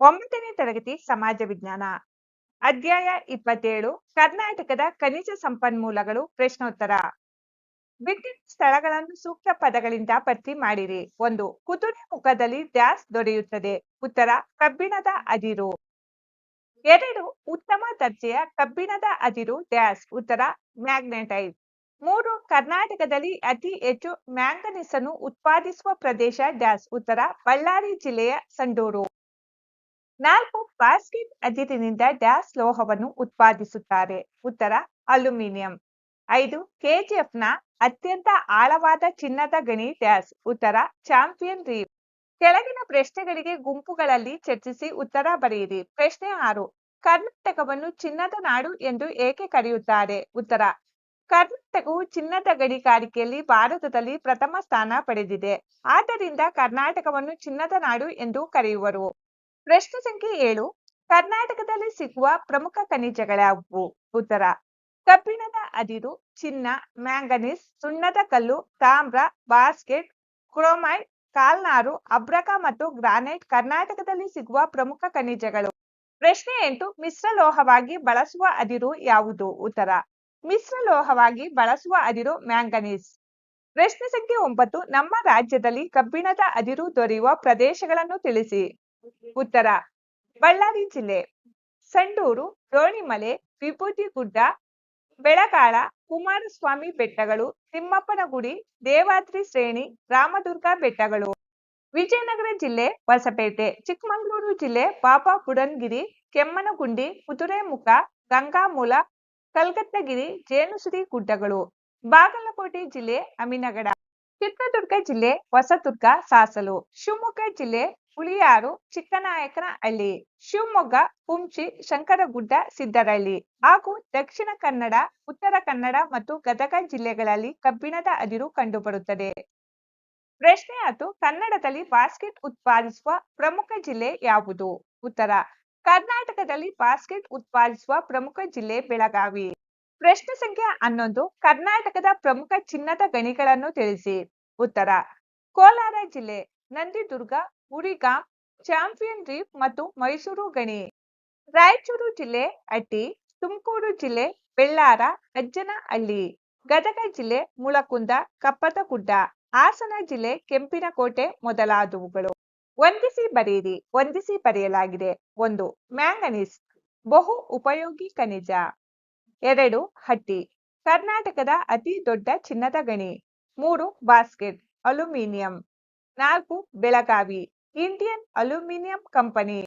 ಒಂಬತ್ತನೇ ತರಗತಿ ಸಮಾಜ ವಿಜ್ಞಾನ. ಅಧ್ಯಾಯ ಇಪ್ಪತ್ತೇಳು, ಕರ್ನಾಟಕದ ಖನಿಜ ಸಂಪನ್ಮೂಲಗಳು ಪ್ರಶ್ನೋತ್ತರ. ವಿದ್ಯುತ್ ಸ್ಥಳಗಳನ್ನು ಸೂಕ್ತ ಪದಗಳಿಂದ ಭರ್ತಿ ಮಾಡಿರಿ. ಒಂದು, ಕುದುರೆ ಮುಖದಲ್ಲಿ ಡ್ಯಾಸ್ ದೊರೆಯುತ್ತದೆ. ಉತ್ತರ, ಕಬ್ಬಿಣದ ಅದಿರು. ಎರಡು, ಉತ್ತಮ ದರ್ಜೆಯ ಕಬ್ಬಿಣದ ಅದಿರು ಡ್ಯಾಸ್ ಉತ್ತರ ಮ್ಯಾಗ್ನೆಟೈಸ್ ಮೂರು, ಕರ್ನಾಟಕದಲ್ಲಿ ಅತಿ ಹೆಚ್ಚು ಮ್ಯಾಂಗನೀಸ್ ಅನ್ನು ಉತ್ಪಾದಿಸುವ ಪ್ರದೇಶ ಡ್ಯಾಸ್ ಉತ್ತರ, ಬಳ್ಳಾರಿ ಜಿಲ್ಲೆಯ ಸಂಡೂರು. ನಾಲ್ಕು ಬಾಸ್ಕೆಟ್ ಅದಿರಿನಿಂದ ಡ್ಯಾಸ್ ಲೋಹವನ್ನು ಉತ್ಪಾದಿಸುತ್ತಾರೆ. ಉತ್ತರ, ಅಲ್ಯೂಮಿನಿಯಂ. ಐದು ಕೆಜಿಎಫ್ನ ಅತ್ಯಂತ ಆಳವಾದ ಚಿನ್ನದ ಗಣಿ ಡ್ಯಾಸ್. ಉತ್ತರ, ಚಾಂಪಿಯನ್ ರೀವ್ ಕೆಳಗಿನ ಪ್ರಶ್ನೆಗಳಿಗೆ ಗುಂಪುಗಳಲ್ಲಿ ಚರ್ಚಿಸಿ ಉತ್ತರ ಬರೆಯಿರಿ. ಪ್ರಶ್ನೆ ಆರು, ಕರ್ನಾಟಕವನ್ನು ಚಿನ್ನದ ನಾಡು ಎಂದು ಏಕೆ ಕರೆಯುತ್ತಾರೆ? ಉತ್ತರ, ಕರ್ನಾಟಕವು ಚಿನ್ನದ ಗಣಿಗಾರಿಕೆಯಲ್ಲಿ ಭಾರತದಲ್ಲಿ ಪ್ರಥಮ ಸ್ಥಾನ ಪಡೆದಿದೆ. ಆದ್ದರಿಂದ ಕರ್ನಾಟಕವನ್ನು ಚಿನ್ನದ ನಾಡು ಎಂದು ಕರೆಯುವರು. ಪ್ರಶ್ನೆ ಸಂಖ್ಯೆ ಏಳು, ಕರ್ನಾಟಕದಲ್ಲಿ ಸಿಗುವ ಪ್ರಮುಖ ಖನಿಜಗಳ್ಯಾವುವು ಉತ್ತರ. ಕಬ್ಬಿಣದ ಅದಿರು, ಚಿನ್ನ, ಮ್ಯಾಂಗನೀಸ್, ಸುಣ್ಣದ ಕಲ್ಲು, ತಾಮ್ರ, ಬಾಸ್ಕೆಟ್, ಕ್ರೋಮೈಡ್, ಕಾಲ್ನಾರು, ಅಬ್ರಕ ಮತ್ತು ಗ್ರಾನೈಟ್ ಕರ್ನಾಟಕದಲ್ಲಿ ಸಿಗುವ ಪ್ರಮುಖ ಖನಿಜಗಳು. ಪ್ರಶ್ನೆ ಎಂಟು, ಮಿಶ್ರ ಲೋಹವಾಗಿ ಬಳಸುವ ಅದಿರು ಯಾವುದು? ಉತ್ತರ. ಮಿಶ್ರ ಲೋಹವಾಗಿ ಬಳಸುವ ಅದಿರು ಮ್ಯಾಂಗನೀಸ್. ಪ್ರಶ್ನೆ ಸಂಖ್ಯೆ ಒಂಬತ್ತು, ನಮ್ಮ ರಾಜ್ಯದಲ್ಲಿ ಕಬ್ಬಿಣದ ಅದಿರು ದೊರೆಯುವ ಪ್ರದೇಶಗಳನ್ನು ತಿಳಿಸಿ. ಉತ್ತರ. ಬಳ್ಳಾರಿ ಜಿಲ್ಲೆ. ಸಂಡೂರು, ರೋಣಿಮಲೆ ವಿಭೂತಿ ಗುಡ್ಡ ಬೆಳಗಾಳ, ಕುಮಾರಸ್ವಾಮಿ ಬೆಟ್ಟಗಳು ತಿಮ್ಮಪ್ಪನ ಗುಡಿ ದೇವಾದ್ರಿ ಶ್ರೇಣಿ, ರಾಮದುರ್ಗ ಬೆಟ್ಟಗಳು. ವಿಜಯನಗರ ಜಿಲ್ಲೆ, ಹೊಸಪೇಟೆ. ಚಿಕ್ಕಮಗಳೂರು ಜಿಲ್ಲೆ, ಬಾಬಾ ಬುಡನ್ಗಿರಿ, ಕೆಮ್ಮನಗುಂಡಿ, ಕುದುರೆಮುಖ, ಗಂಗಾಮೂಲ ಕಲ್ಕತ್ತಗಿರಿ ಜೇನುಸಿರಿ ಗುಡ್ಡಗಳು. ಬಾಗಲಕೋಟೆ ಜಿಲ್ಲೆ, ಅಮಿನಗಡ. ಚಿತ್ರದುರ್ಗ ಜಿಲ್ಲೆ ಹೊಸದುರ್ಗ ಸಾಸಲು, ಶಿವಮೊಗ್ಗ ಜಿಲ್ಲೆ ಹುಳಿಯಾರು ಚಿಕ್ಕನಾಯಕನಹಳ್ಳಿ ಶಿವಮೊಗ್ಗ ಕುಂಚಿ ಶಂಕರಗುಡ್ಡ ಸಿದ್ದರಳ್ಳಿ ಹಾಗೂ ದಕ್ಷಿಣ ಕನ್ನಡ, ಉತ್ತರ ಕನ್ನಡ ಮತ್ತು ಗದಗ ಜಿಲ್ಲೆಗಳಲ್ಲಿ ಕಬ್ಬಿಣದ ಅದಿರು ಕಂಡುಬರುತ್ತದೆ. ಪ್ರಶ್ನೆ ಅದು ಕನ್ನಡದಲ್ಲಿ ಬಾಸ್ಕೆಟ್ ಉತ್ಪಾದಿಸುವ ಪ್ರಮುಖ ಜಿಲ್ಲೆ ಯಾವುದು? ಉತ್ತರ, ಕರ್ನಾಟಕದಲ್ಲಿ ಬಾಸ್ಕೆಟ್ ಉತ್ಪಾದಿಸುವ ಪ್ರಮುಖ ಜಿಲ್ಲೆ ಬೆಳಗಾವಿ. ಪ್ರಶ್ನೆ ಸಂಖ್ಯೆ ಹನ್ನೊಂದು, ಕರ್ನಾಟಕದ ಪ್ರಮುಖ ಚಿನ್ನದ ಗಣಿಗಳನ್ನು ತಿಳಿಸಿ. ಉತ್ತರ, ಕೋಲಾರ ಜಿಲ್ಲೆ, ನಂದಿದುರ್ಗ, ಉರಿಗಾಂ, ಚಾಂಪಿಯನ್ ರೀಫ್ ಮತ್ತು ಮೈಸೂರು ಗಣಿ. ರಾಯಚೂರು ಜಿಲ್ಲೆ ಅಟ್ಟಿ ತುಮಕೂರು ಜಿಲ್ಲೆ, ಬೆಳ್ಳಾರ, ಅಜ್ಜನಹಳ್ಳಿ. ಗದಗ ಜಿಲ್ಲೆ, ಮುಳಕುಂದ ಕಪ್ಪತಗುಡ್ಡ ಹಾಸನ ಜಿಲ್ಲೆ, ಕೆಂಪಿನಕೋಟೆ ಮೊದಲಾದವುಗಳು. ವಂದಿಸಿ ಬರೆಯಿರಿ, ವಂದಿಸಿ ಬರೆಯಲಾಗಿದೆ. ಒಂದು, ಮ್ಯಾಂಗನೀಸ್. ಬಹು ಉಪಯೋಗಿ ಖನಿಜ. ಎರಡು ಹಟ್ಟಿ. ಕರ್ನಾಟಕದ ಅತಿ ದೊಡ್ಡ ಚಿನ್ನದ ಗಣಿ. ಮೂರು ಬಾಸ್ಕೆಟ್, ಅಲ್ಯೂಮಿನಿಯಂ. ನಾಲ್ಕು ಬೆಳಗಾವಿ. Indian aluminium company.